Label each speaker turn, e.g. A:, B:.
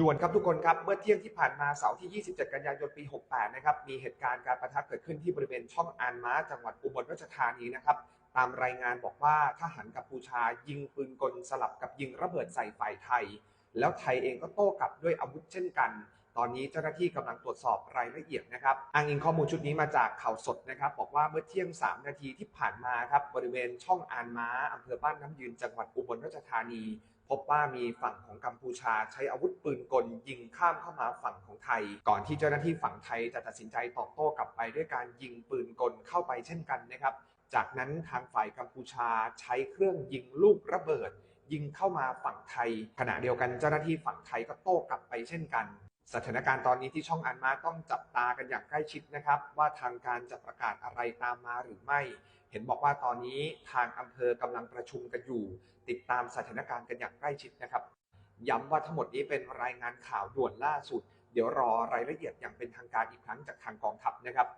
A: ด่วนครับทุกคนครับ เมื่อเที่ยงที่ผ่านมาเสาร์ที่ 27 กันยายนปี 68 นะครับ มีเหตุการณ์การประทะเกิดขึ้นที่บริเวณช่องอานม้า จังหวัดอุบลราชธานีนะครับ ตามรายงานบอกว่าทหารกัมพูชายิงปืนกลสลับกับยิงระเบิดใส่ฝ่ายไทย แล้วไทยเองก็โต้กลับด้วยอาวุธเช่นกัน ตอนนี้เจ้าหน้าที่กำลังตรวจสอบรายละเอียดนะครับอ้างอิงข้อมูลชุดนี้มาจากข่าวสดนะครับบอกว่าเมื่อเที่ยง 3 นาทีที่ผ่านมาครับบริเวณช่องอานม้าอำเภอบ้านน้ำยืนจังหวัดอุบลราชธานี พบว่ามีฝั่งของกัมพูชาใช้อาวุธปืนกลยิงข้ามเข้ามาฝั่งของไทย ก่อนที่เจ้าหน้าที่ฝั่งไทยจะตัดสินใจตอบโต้กลับไปด้วยการยิงปืนกลเข้าไปเช่นกันนะครับจากนั้นทางฝ่ายกัมพูชาใช้เครื่องยิงลูกระเบิด ยิงเข้ามาฝั่งไทย ขณะเดียวกันเจ้าหน้าที่ฝั่งไทยก็โต้กลับไปเช่นกันสถานการณ์ตอนนี้ที่ช่องอันมาต้องจับตากันอย่างใกล้ชิดนะครับ ว่าทางการจะประกาศอะไรตามมาหรือไม่ เห็นบอกว่าตอนนี้ทางอำเภอกำลังประชุมกันอยู่ ติดตามสถานการณ์กันอย่างใกล้ชิดนะครับ ย้ำว่าทั้งหมดนี้เป็นรายงานข่าวด่วนล่าสุด เดี๋ยวรอรายละเอียดอย่างเป็นทางการอีกครั้งจากทางกองทัพนะครับ